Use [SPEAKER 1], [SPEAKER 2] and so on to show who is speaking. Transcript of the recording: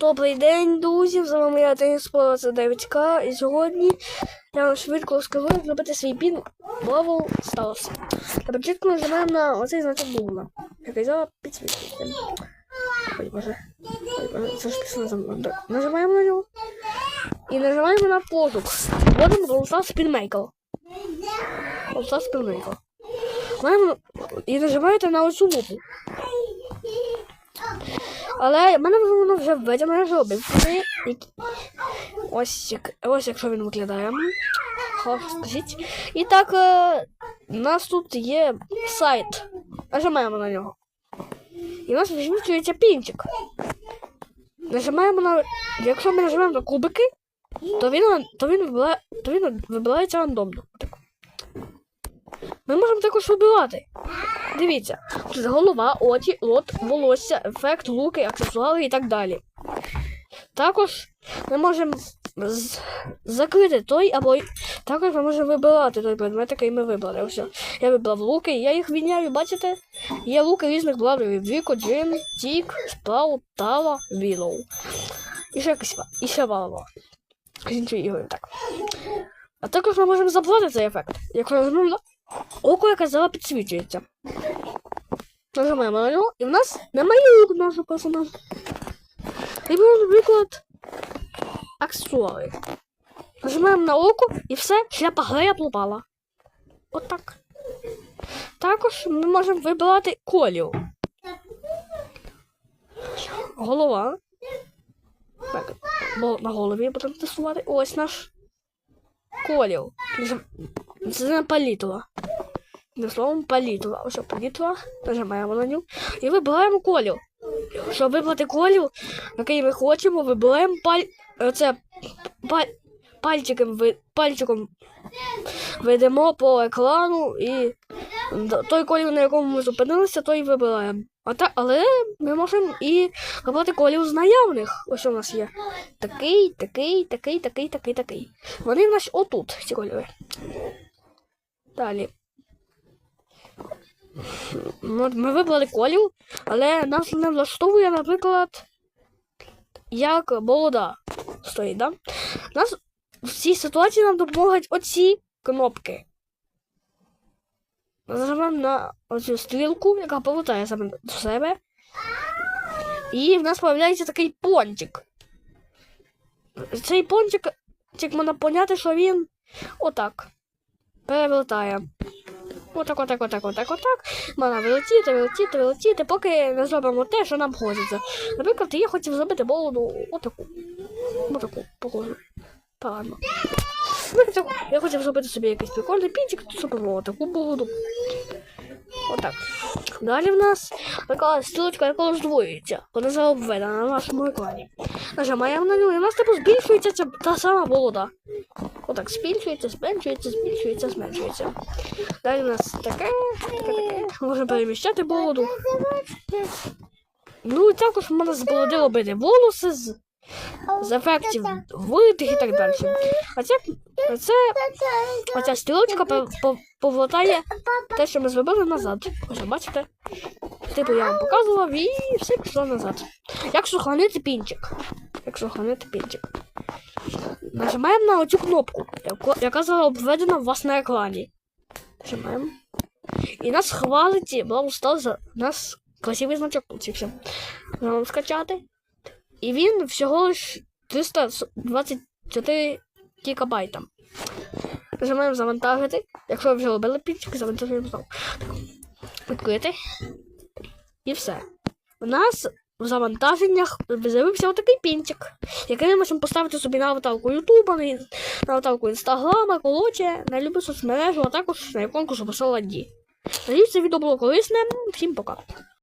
[SPEAKER 1] Добрий день, друзі! З вами я Теніспора, це 9К. І сьогодні я вам швидко розкажу, як зробити свій пін Бравл Stars. Та початку нажимаємо на оцей значок Google, який зараз підсвічується. Ой, боже. Ой, боже, це ж пішло за мною. Так, Нажимаємо на нього. І нажимаємо на пошук. Вводимо Brawl Stars Pinmaker. Brawl Stars Pinmaker. І нажимаєте на оцю лупу. Але в мене воно вже введено, я зробив. Ось, як- ось якщо він виглядає. Скажіть. І так, е, у нас тут є сайт. Нажимаємо на нього. І у нас висвічується пінчик. Нажимаємо на. Якщо ми нажимаємо на кубики, то він, то він, вибирає, то він вибирається рандомно. Ми можемо також вибирати. Дивіться, тут голова, очі, рот, волосся, ефект, луки, аксесуари і так далі. Також ми можемо закрити той або також ми можемо вибирати той предмет, який ми вибрали. Ось. Я вибрав луки, я їх відняю, бачите? Є луки різних бладерів. Віко, Джин, Тік, Спраут, Тава, Вілоу. І ще якась ва- і ще валова. З іншої ігри, так. А також ми можемо забрати цей ефект. Якщо на око, яке зараз підсвічується. Нажимаємо на нього, і в нас немає рук нашого персонажа. І наприклад, аксесуари. Нажимаємо на око і все, шляпа грея пропала. Отак. Також ми можемо вибирати колір. Голова. Так, на голові будемо тестувати. Ось наш колір. Це не палітра. Не словом палітла. Ось палітла, Нажимаємо на нього. І вибираємо колів. Щоб вибрати колів, який ми хочемо, вибираємо паль... Це паль... пальчиком, ви... пальчиком ведемо по екрану і той колір, на якому ми зупинилися, той вибираємо. А та... Але ми можемо і вибрати колір з наявних. Ось у нас є. Такий, такий, такий, такий, такий, такий. Вони в нас отут, ці кольори. Далі. Ми вибрали колір, але нас не влаштовує, наприклад, як борода стоїть, да? Нас в цій ситуації нам допомагають оці кнопки. Нажимаємо на оцю стрілку, яка повертає саме до себе. І в нас з'являється такий пончик. Цей пончик, як можна поняти, що він отак перевертає. Отак, отак, отак, отак, отак. Можна вилетіти, вилетіти, вилетіти, поки не зробимо те, що нам хочеться. Наприклад, я хотів зробити бороду отаку. Отаку, похожу. Погано. Наприклад, Я хотів зробити собі якийсь прикольний пінчик, то отаку бороду. Отак. Далі в нас така стрілочка, яка роздвоюється. Вона зараз обведена на нашому екрані. Нажимаємо на нього, і в нас типу збільшується ця та сама борода. Отак, збільшується, зменшується, збільшується, зменшується. Далі у нас таке, таке. Можна переміщати бороду. Ну і також можна з бороди робити волоси з, з ефектів витих і так далі. А це, оця стрілочка пов- пов- те, що ми зробили назад. Ось бачите? Типу я вам показував і все пішло назад. Як сохранити пінчик? Як сохранити пінчик? Нажимаємо на оцю кнопку, яка зараз обведена у вас на екрані. Нажимаємо. І нас хвалить Brawl Stars за нас красивий значок. Можемо скачати. І він всього лиш 324 гігабайта. Нажимаємо завантажити. Якщо ви вже робили пінчик, завантажуємо знову. Відкрити. І все. У нас в завантаженнях з'явився отакий пінчик, який ми можемо поставити собі на аватарку Ютуба, на, аватарку Інстаграма, коротше, на любу соцмережу, а також на іконку, що писала Ді. Надіюсь, це відео було корисне. Всім пока.